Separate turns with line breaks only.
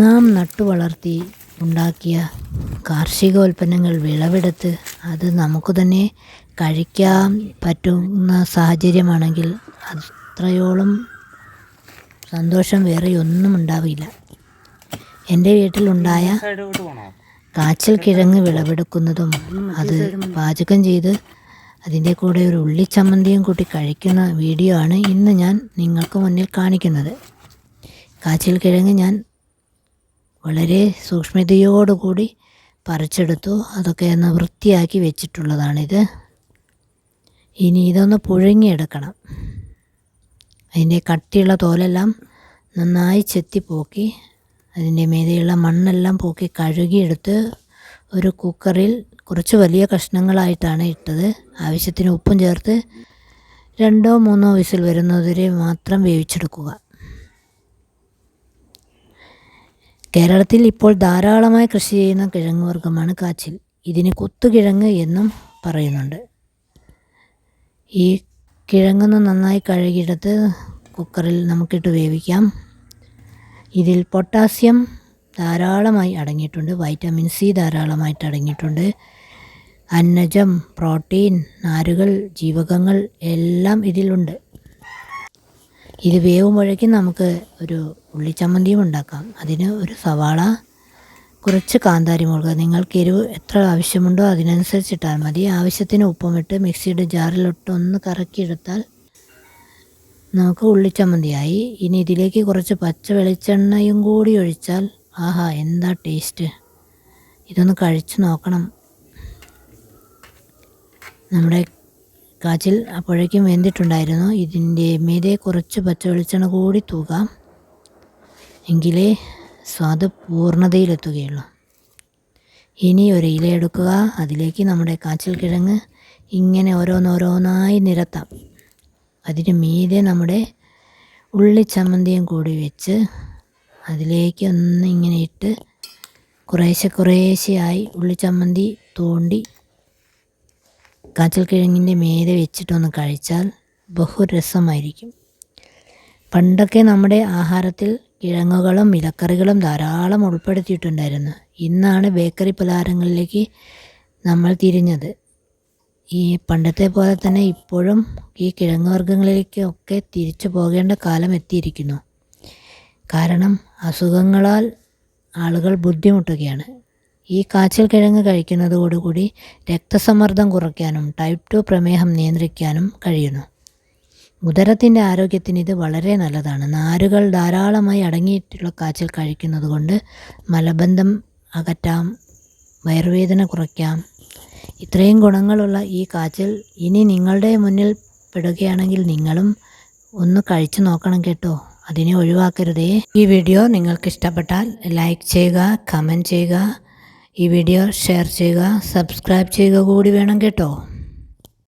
നാം നട്ടു വളർത്തി ഉണ്ടാക്കിയ കാർഷികോൽപ്പന്നങ്ങൾ വിളവെടുത്ത് അത് നമുക്ക് തന്നെ കഴിക്കാൻ പറ്റുന്ന സാഹചര്യമാണെങ്കിൽ അത്രയോളം സന്തോഷം വേറെ ഒന്നും ഉണ്ടാവില്ല. എന്റെ വീട്ടിലുണ്ടായ കാച്ചൽ കിഴങ്ങ് വിളവെടുക്കുന്നതും അത് പാചകം ചെയ്ത് അതിന്റെ കൂടെ ഒരു ഉള്ളിച്ചമ്മന്തിയും കൂട്ടി കഴിക്കുന്ന വീഡിയോ ആണ് ഇന്ന് ഞാൻ നിങ്ങൾക്ക് മുന്നിൽ കാണിക്കുന്നത്. കാച്ചിൽ കിഴങ്ങ് ഞാൻ വളരെ സൂക്ഷ്മതയോടുകൂടി പറിച്ചെടുത്തു. അതൊക്കെ ഒന്ന് വൃത്തിയാക്കി വെച്ചിട്ടുള്ളതാണിത്. ഇനി ഇതൊന്ന് പുഴുങ്ങിയെടുക്കണം. അതിന്റെ കട്ടിയുള്ള തോലെല്ലാം നന്നായി ചെത്തിപ്പോക്കി അതിന്റെ മീതെയുള്ള മണ്ണെല്ലാം പോക്കി കഴുകിയെടുത്ത് ഒരു കുക്കറിൽ കുറച്ച് വലിയ കഷ്ണങ്ങളായിട്ടാണ് ഇട്ടത്. ആവശ്യത്തിന് ഉപ്പും ചേർത്ത് രണ്ടോ മൂന്നോ വിസിൽ വരുന്നതുവരെ മാത്രം വേവിച്ചെടുക്കുക. കേരളത്തിൽ ഇപ്പോൾ ധാരാളമായി കൃഷി ചെയ്യുന്ന കിഴങ്ങ് വർഗമാണ് കാച്ചിൽ. ഇതിന് കുത്തുകിഴങ്ങ് എന്നും പറയുന്നുണ്ട്. ഈ കിഴങ്ങൊന്ന് നന്നായി കഴുകിയെടുത്ത് കുക്കറിൽ നമുക്കിട്ട് വേവിക്കാം. ഇതിൽ പൊട്ടാസ്യം ധാരാളമായി അടങ്ങിയിട്ടുണ്ട്. വൈറ്റമിൻ സി ധാരാളമായിട്ട് അടങ്ങിയിട്ടുണ്ട്. അന്നജം പ്രോട്ടീൻ നാരുകൾ ജീവകങ്ങൾ എല്ലാം ഇതിലുണ്ട്. ഇത് വേവുമ്പോഴേക്കും നമുക്ക് ഒരു ഉള്ളിച്ചമ്മന്തിയും ഉണ്ടാക്കാം. അതിന് ഒരു സവാള കുറച്ച് കാന്താരി മുളക് നിങ്ങൾക്ക് എരിവ് എത്ര ആവശ്യമുണ്ടോ അതിനനുസരിച്ചിട്ടാൽ മതി. ആവശ്യത്തിന് ഉപ്പുമിട്ട് മിക്സിയുടെ ജാറിലിട്ട് ഒന്ന് കറക്കിയെടുത്താൽ നമുക്ക് ഉള്ളിച്ചമ്മന്തിയായി. ഇനി ഇതിലേക്ക് കുറച്ച് പച്ച വെളിച്ചെണ്ണയും കൂടി ഒഴിച്ചാൽ ആഹാ എന്താ ടേസ്റ്റ്? ഇതൊന്ന് കഴിച്ചു നോക്കണം. നമ്മുടെ കാച്ചിൽ അപ്പോഴേക്കും വെന്തിട്ടുണ്ടായിരുന്നു. ഇതിന്റെ മീതെ കുറച്ച് പച്ച വെളിച്ചെണ്ണ കൂടി തൂകാം. എങ്കിലേ സ്വാദ് പൂർണതയിലെത്തുകയുള്ളൂ. ഇനി ഒരു ഇല എടുക്കുക. അതിലേക്ക് നമ്മുടെ കാച്ചിൽ കിഴങ്ങ് ഇങ്ങനെ ഓരോന്നോരോന്നായി നിരത്താം. അതിന് മീതെ നമ്മുടെ ഉള്ളി ചമ്മന്തിയും കൂടി വെച്ച് അതിലേക്ക് ഒന്ന് ഇങ്ങനെ ഇട്ട് കുറേശ്ശെ കുറേശ്ശെയായി ഉള്ളി ചമ്മന്തി തോണ്ടി കാച്ചൽ കിഴങ്ങിന്റെ മീതെ വെച്ചിട്ടൊന്ന് കഴിച്ചാൽ ബഹുരസമായിരിക്കും. പണ്ടൊക്കെ നമ്മുടെ ആഹാരത്തിൽ കിഴങ്ങുകളും ഇലക്കറികളും ധാരാളം ഉൾപ്പെടുത്തിയിട്ടുണ്ടായിരുന്നു. ഇന്നാണ് ബേക്കറി പലഹാരങ്ങളിലേക്ക് നമ്മൾ തിരിഞ്ഞത്. ഈ പണ്ടത്തെ പോലെ തന്നെ ഇപ്പോഴും ഈ കിഴങ്ങ് വർഗങ്ങളിലേക്കൊക്കെ തിരിച്ചു പോകേണ്ട കാലം എത്തിയിരിക്കുന്നു. കാരണം അസുഖങ്ങളാൽ ആളുകൾ ബുദ്ധിമുട്ടുകയാണ്. ഈ കാച്ചിൽ കിഴങ്ങ് കഴിക്കുന്നതോടുകൂടി രക്തസമ്മർദ്ദം കുറയ്ക്കാനും ടൈപ്പ് ടു പ്രമേഹം നിയന്ത്രിക്കാനും കഴിയുന്നു. ഉദരത്തിന്റെ ആരോഗ്യത്തിന് ഇത് വളരെ നല്ലതാണ്. നാരുകൾ ധാരാളമായി അടങ്ങിയിട്ടുള്ള കാച്ചിൽ കഴിക്കുന്നത് കൊണ്ട് മലബന്ധം അകറ്റാം വയറുവേദന കുറയ്ക്കാം. ഇത്രയും ഗുണങ്ങളുള്ള ഈ കാച്ചിൽ ഇനി നിങ്ങളുടെ മുന്നിൽ പെടുകയാണെങ്കിൽ നിങ്ങളും ഒന്ന് കഴിച്ചു നോക്കണം കേട്ടോ. അതിനെ ഒഴിവാക്കരുതേ. ഈ വീഡിയോ നിങ്ങൾക്ക് ഇഷ്ടപ്പെട്ടാൽ ലൈക്ക് ചെയ്യുക കമന്റ് ചെയ്യുക ഈ വീഡിയോ ഷെയർ ചെയ്യുക സബ്സ്ക്രൈബ് ചെയ്യുക കൂടി വേണം കേട്ടോ.